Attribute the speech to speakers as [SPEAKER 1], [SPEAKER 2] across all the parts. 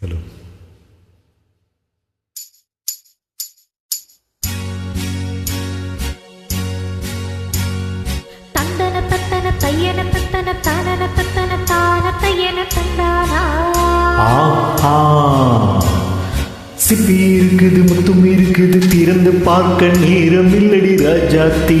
[SPEAKER 1] Hello.
[SPEAKER 2] தந்தன தத்தன தையன தத்தன தானன தத்தன தான தையன தந்தானா?
[SPEAKER 1] ஆஹா. சிப்பி இருக்குது முத்தும் இருக்குது திறந்து பார்க்க நேரம் இல்லடி ராஜாத்தி.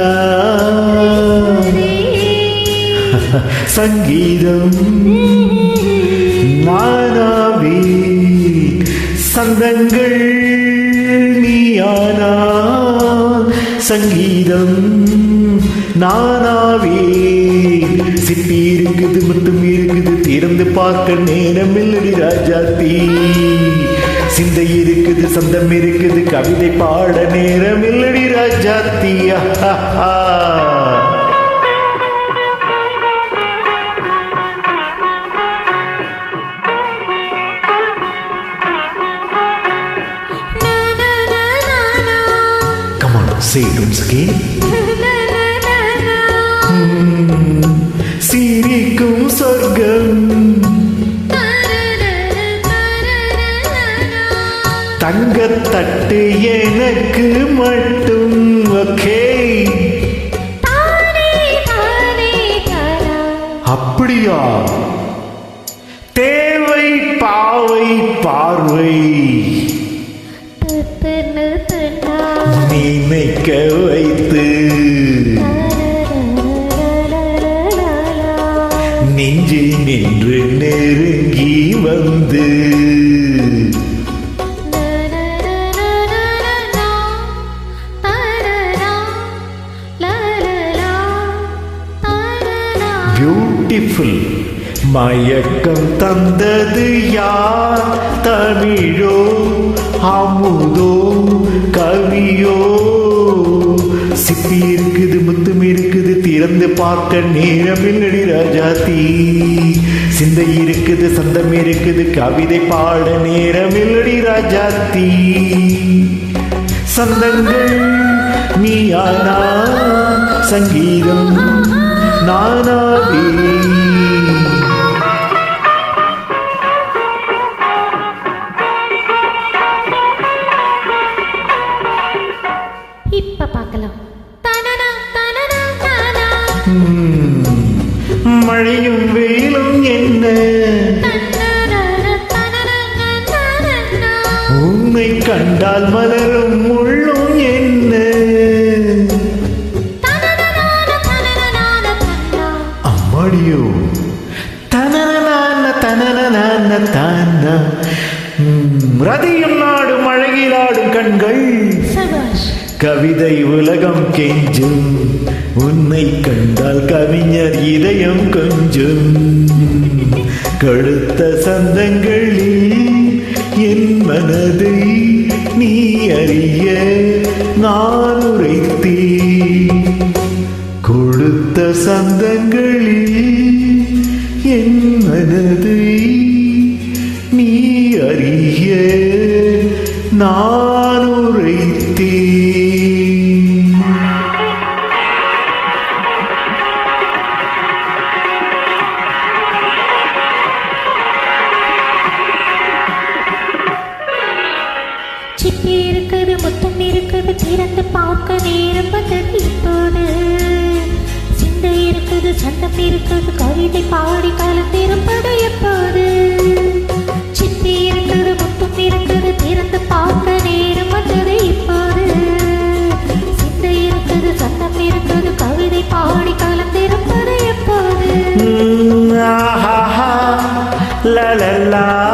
[SPEAKER 1] சங்கீதம். நானாவே சந்தங்கள் நீயானா சங்கீதம். நானாவே சிப்பி இருக்குது மட்டும் இருக்குது திறந்து பார்க்க நேரம் இல்லடி ராஜாத்தி. சிந்தை இருக்குது சந்தம் இருக்குது கவிதை பாட நேரம் இல்லடி
[SPEAKER 2] ராஜாத்தியா சேரும்
[SPEAKER 1] சிரிக்கும் சொர்க்கம். தங்கத்தட்டு எனக்கு மட்டும் ஓகே. அப்படியா?
[SPEAKER 2] நெஞ்சில்
[SPEAKER 1] நின்று நெருங்கி
[SPEAKER 2] வந்து.
[SPEAKER 1] பியூட்டிஃபுல் மயக்கம் தந்தது யார்? தமிழோ அமுதோ கவியோ. சிப்பி இருக்குது இருந்து இருக்குது திறந்து பார்க்க நேரமில்லடி ராஜாத்தி. சிந்தை இருக்குது சந்தம் இருக்குது கவிதை பாட நேரமில்லடி ராஜாத்தி. சந்தங்கள் நீயானா சங்கீதம் நானாவே. கண்டால் மலரும் முள்ளும் என்ன?
[SPEAKER 2] தன்னா.
[SPEAKER 1] அம்மாடியோ. தனனனான தனனனான தானா ரதியும் நாடும் அழகிலாடும் கண்கள். கவிதை உலகம் கெஞ்சும். உன்னை கண்டால் கவிஞர் இதயம் கொஞ்சும். கழுத்த சந்தங்களில் என் மனதை அறிய நான் உரைத்தீ. கொடுத்த சந்தங்களில் என் மனதை நீ அறிய நான்
[SPEAKER 2] உரைத்தீ. இருக்குது முத்தம் இருக்குது. திறந்து பார்க்க நேரம் இப்போது. சிந்தை இருக்குது சந்தம் இருக்குது. கவிதை பாடி கலந்திருப்பது எப்போது? சிப்பி இருக்குது முத்தம் இருக்குது. திறந்து பார்க்க நேரம் இப்போது. சிந்தை இருக்குது சந்தம் இருக்குது. கவிதை பாடி கலந்திருப்பது எப்போது?
[SPEAKER 1] Mm, la la la